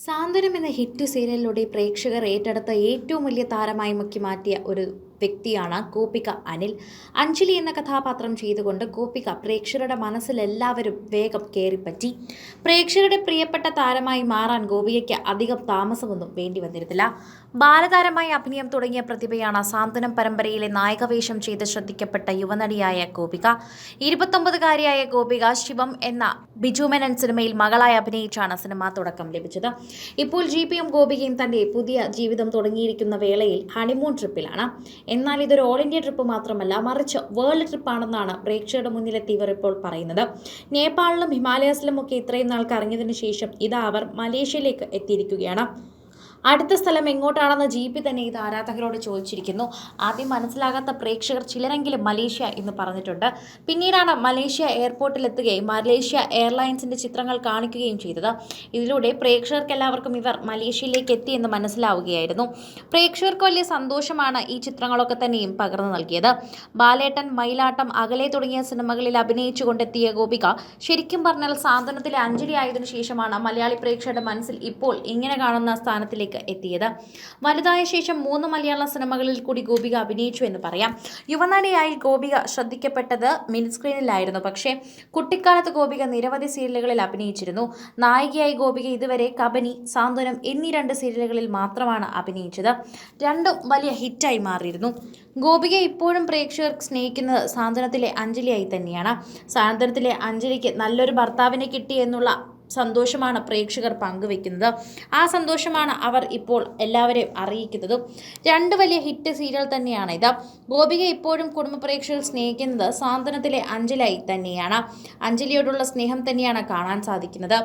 സാന്ത്വനം എന്ന ഹിറ്റ് സീരിയലിലൂടെ പ്രേക്ഷകർ ഏറ്റെടുത്ത ഏറ്റവും വലിയ താരമായി മുക്കി മാറ്റിയ ഒരു വ്യക്തിയാണ് ഗോപിക അനിൽ. അഞ്ജലി എന്ന കഥാപാത്രം ചെയ്തുകൊണ്ട് ഗോപിക പ്രേക്ഷകരുടെ മനസ്സിലെല്ലാവരും വേഗം കയറിപ്പറ്റി പ്രേക്ഷകരുടെ പ്രിയപ്പെട്ട താരമായി മാറാൻ ഗോപികയ്ക്ക് അധികം താമസമൊന്നും വേണ്ടി വന്നിരുന്നില്ല. ബാലതാരമായി അഭിനയം തുടങ്ങിയ പ്രതിഭയാണ് സാന്ത്വനം പരമ്പരയിലെ നായകവേഷം ചെയ്ത് ശ്രദ്ധിക്കപ്പെട്ട യുവനടിയായ ഗോപിക. ഇരുപത്തൊമ്പതുകാരിയായ ഗോപിക ശിവം എന്ന ബിജുമേനൻ സിനിമയിൽ മകളായി അഭിനയിച്ചാണ് സിനിമ തുടക്കം ലഭിച്ചത്. ഇപ്പോൾ ജി പിയും ഗോപികയും തന്റെ പുതിയ ജീവിതം തുടങ്ങിയിരിക്കുന്ന വേളയിൽ ഹണിമൂൺ ട്രിപ്പിലാണ്. എന്നാൽ ഇതൊരു ഓൾ ഇന്ത്യ ട്രിപ്പ് മാത്രമല്ല മറിച്ച് വേൾഡ് ട്രിപ്പാണെന്നാണ് പ്രേക്ഷകരുടെ മുന്നിലെത്തിയവർ ഇപ്പോൾ പറയുന്നത്. നേപ്പാളിലും ഹിമാലയസിലും ഒക്കെ ഇത്രയും നാൾ കറങ്ങിയതിനു ശേഷം ഇതാ അവർ മലേഷ്യയിലേക്ക് എത്തിയിരിക്കുകയാണ്. അടുത്ത സ്ഥലം എങ്ങോട്ടാണെന്ന് ജി പി തന്നെ ഇത് ആരാധകരോട് ചോദിച്ചിരിക്കുന്നു. ആദ്യം മനസ്സിലാകാത്ത പ്രേക്ഷകർ ചിലരെങ്കിലും മലേഷ്യ എന്ന് പറഞ്ഞിട്ടുണ്ട്. പിന്നീടാണ് മലേഷ്യ എയർപോർട്ടിലെത്തുകയും മലേഷ്യ എയർലൈൻസിന്റെ ചിത്രങ്ങൾ കാണിക്കുകയും ചെയ്തത്. ഇതിലൂടെ പ്രേക്ഷകർക്കെല്ലാവർക്കും ഇവർ മലേഷ്യയിലേക്ക് എത്തി എന്ന് മനസ്സിലാവുകയായിരുന്നു. പ്രേക്ഷകർക്ക് വലിയ സന്തോഷമാണ് ഈ ചിത്രങ്ങളൊക്കെ തന്നെയും പകർന്നു നൽകിയത്. ബാലേട്ടൻ മയിലാട്ടം അകലെ തുടങ്ങിയ സിനിമകളിൽ അഭിനയിച്ചു കൊണ്ടെത്തിയ ഗോപിക ശരിക്കും പറഞ്ഞാൽ സാന്ത്വനത്തിലെ അഞ്ജലി ആയതിനു ശേഷമാണ് മലയാളി പ്രേക്ഷകരുടെ മനസ്സിൽ ഇപ്പോൾ ഇങ്ങനെ കാണുന്ന സ്ഥാനത്തിലേക്ക് എത്തിയത്. വലുതായ ശേഷം മൂന്ന് മലയാള സിനിമകളിൽ കൂടി ഗോപിക അഭിനയിച്ചു എന്ന് പറയാം. യുവനടിയായി ഗോപിക ശ്രദ്ധിക്കപ്പെട്ടത് മിനിസ്ക്രീനിലായിരുന്നു. പക്ഷേ കുട്ടിക്കാലത്ത് ഗോപിക നിരവധി സീരിയലുകളിൽ അഭിനയിച്ചിരുന്നു. നായികയായി ഗോപിക ഇതുവരെ കബനി സാന്ത്വനം എന്നീ രണ്ട് സീരിയലുകളിൽ മാത്രമാണ് അഭിനയിച്ചത്. രണ്ടും വലിയ ഹിറ്റായി മാറിയിരുന്നു. ഗോപിക ഇപ്പോഴും പ്രേക്ഷകർ സ്നേഹിക്കുന്നത് സാന്ത്വനത്തിലെ അഞ്ജലിയായി തന്നെയാണ്. സാന്ത്വനത്തിലെ അഞ്ജലിക്ക് നല്ലൊരു ഭർത്താവിനെ കിട്ടി എന്നുള്ള സന്തോഷമാണ് പ്രേക്ഷകർ പങ്കുവെക്കുന്നത്. ആ സന്തോഷമാണ് അവർ ഇപ്പോൾ എല്ലാവരെയും അറിയിക്കുന്നത്. രണ്ട് വലിയ ഹിറ്റ് സീരിയൽ തന്നെയാണ് ഇത്. ഗോപിക ഇപ്പോഴും കുടുംബ പ്രേക്ഷകർ സ്നേഹിക്കുന്നത് സാന്ത്വനത്തിലെ അഞ്ജലായി തന്നെയാണ്. അഞ്ജലിയോടുള്ള സ്നേഹം തന്നെയാണ് കാണാൻ സാധിക്കുന്നത്.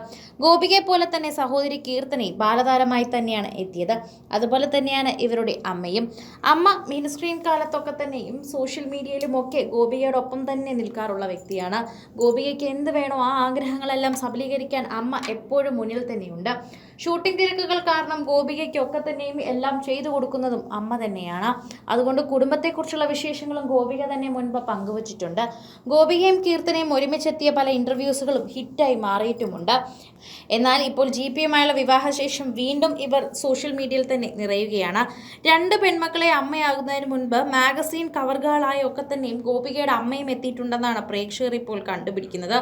ഗോപികയെ പോലെ തന്നെ സഹോദരി കീർത്തനയും ബാലതാരമായി തന്നെയാണ് എത്തിയത്. അതുപോലെ തന്നെയാണ് ഇവരുടെ അമ്മയും. അമ്മ മിനിസ്ക്രീൻ കാലത്തൊക്കെ തന്നെയും സോഷ്യൽ മീഡിയയിലും ഒക്കെ ഗോപികയോടൊപ്പം തന്നെ നിൽക്കാറുള്ള വ്യക്തിയാണ്. ഗോപികയ്ക്ക് എന്ത് വേണോ ആ ആഗ്രഹങ്ങളെല്ലാം സബലീകരിക്കാൻ അമ്മ എപ്പോഴും മുന്നിൽ തന്നെയുണ്ട്. ഷൂട്ടിംഗ് തിരക്കുകൾ കാരണം ഗോപികയ്ക്കൊക്കെ തന്നെയും എല്ലാം ചെയ്തു കൊടുക്കുന്നതും അമ്മ തന്നെയാണ്. അതുകൊണ്ട് കുടുംബത്തെക്കുറിച്ചുള്ള വിശേഷങ്ങളും ഗോപിക തന്നെ മുൻപ് പങ്കുവച്ചിട്ടുണ്ട്. ഗോപികയും കീർത്തനയും ഒരുമിച്ചെത്തിയ പല ഇന്റർവ്യൂസുകളും ഹിറ്റായി മാറിയിട്ടുമുണ്ട്. എന്നാൽ ഇപ്പോൾ ജി പിയുമായുള്ള വിവാഹശേഷം വീണ്ടും ഇവർ സോഷ്യൽ മീഡിയയിൽ തന്നെ നിറയുകയാണ്. രണ്ട് പെൺമക്കളെ അമ്മയാകുന്നതിന് മുൻപ് മാഗസീൻ കവറുകളായി ഒക്കെ തന്നെയും ഗോപികയുടെ അമ്മയും എത്തിയിട്ടുണ്ടെന്നാണ് പ്രേക്ഷകർ ഇപ്പോൾ കണ്ടുപിടിക്കുന്നത്.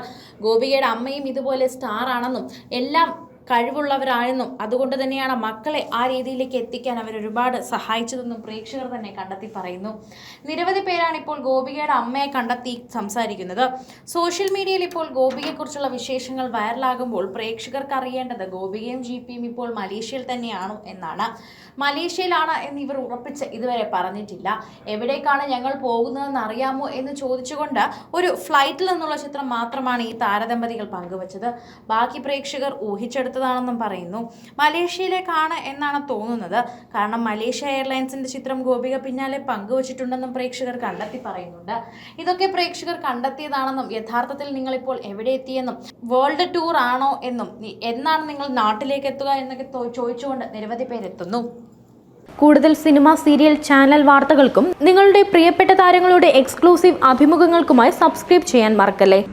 ഗോപികയുടെ അമ്മയും ഇതുപോലെ സ്റ്റാറാണെന്നും എല്ലാം കഴിവുള്ളവരാണെന്നും അതുകൊണ്ട് തന്നെയാണ് മക്കളെ ആ രീതിയിലേക്ക് എത്തിക്കാൻ അവർ ഒരുപാട് സഹായിച്ചതെന്നും പ്രേക്ഷകർ തന്നെ കണ്ടെത്തി പറയുന്നു. നിരവധി പേരാണ് ഇപ്പോൾ ഗോപികയുടെ അമ്മയെ കണ്ടെത്തി സംസാരിക്കുന്നത്. സോഷ്യൽ മീഡിയയിൽ ഇപ്പോൾ ഗോപികയെക്കുറിച്ചുള്ള വിശേഷങ്ങൾ വൈറലാകുമ്പോൾ പ്രേക്ഷകർക്ക് അറിയേണ്ടത് ഗോപികയും ജി പിയും ഇപ്പോൾ മലേഷ്യയിൽ തന്നെയാണോ എന്നാണ്. മലേഷ്യയിലാണ് എന്ന് ഇവർ ഉറപ്പിച്ച് ഇതുവരെ പറഞ്ഞിട്ടില്ല. എവിടേക്കാണ് ഞങ്ങൾ പോകുന്നതെന്ന് അറിയാമോ എന്ന് ചോദിച്ചുകൊണ്ട് ഒരു ഫ്ലൈറ്റിൽ നിന്നുള്ള ചിത്രം മാത്രമാണ് ഈ താരദമ്പതികൾ പങ്കുവച്ചത്. ബാക്കി പ്രേക്ഷകർ ഊഹിച്ചെടുത്തതാണെന്നും പറയുന്നു. മലേഷ്യയിലേക്കാണ് എന്നാണ് തോന്നുന്നത്. കാരണം മലേഷ്യ എയർലൈൻസിന്റെ ചിത്രം ഗോപിക പിന്നാലെ പങ്കുവച്ചിട്ടുണ്ടെന്നും പ്രേക്ഷകർ കണ്ടെത്തി പറയുന്നുണ്ട്. ഇതൊക്കെ പ്രേക്ഷകർ കണ്ടെത്തിയതാണെന്നും യഥാർത്ഥത്തിൽ നിങ്ങളിപ്പോൾ എവിടെ എത്തിയെന്നും വേൾഡ് ടൂർ ആണോ എന്നും എന്നാണ് നിങ്ങൾ നാട്ടിലേക്ക് എത്തുക എന്നൊക്കെ ചോദിച്ചുകൊണ്ട് നിരവധി പേരെത്തുന്നു. കൂടുതൽ സിനിമ സീരിയൽ ചാനൽ വാർത്തകൾക്കും നിങ്ങളുടെ പ്രിയപ്പെട്ട താരങ്ങളുടെ എക്സ്ക്ലൂസീവ് അഭിമുഖങ്ങൾക്കുമായി സബ്സ്ക്രൈബ് ചെയ്യാൻ മറക്കല്ലേ?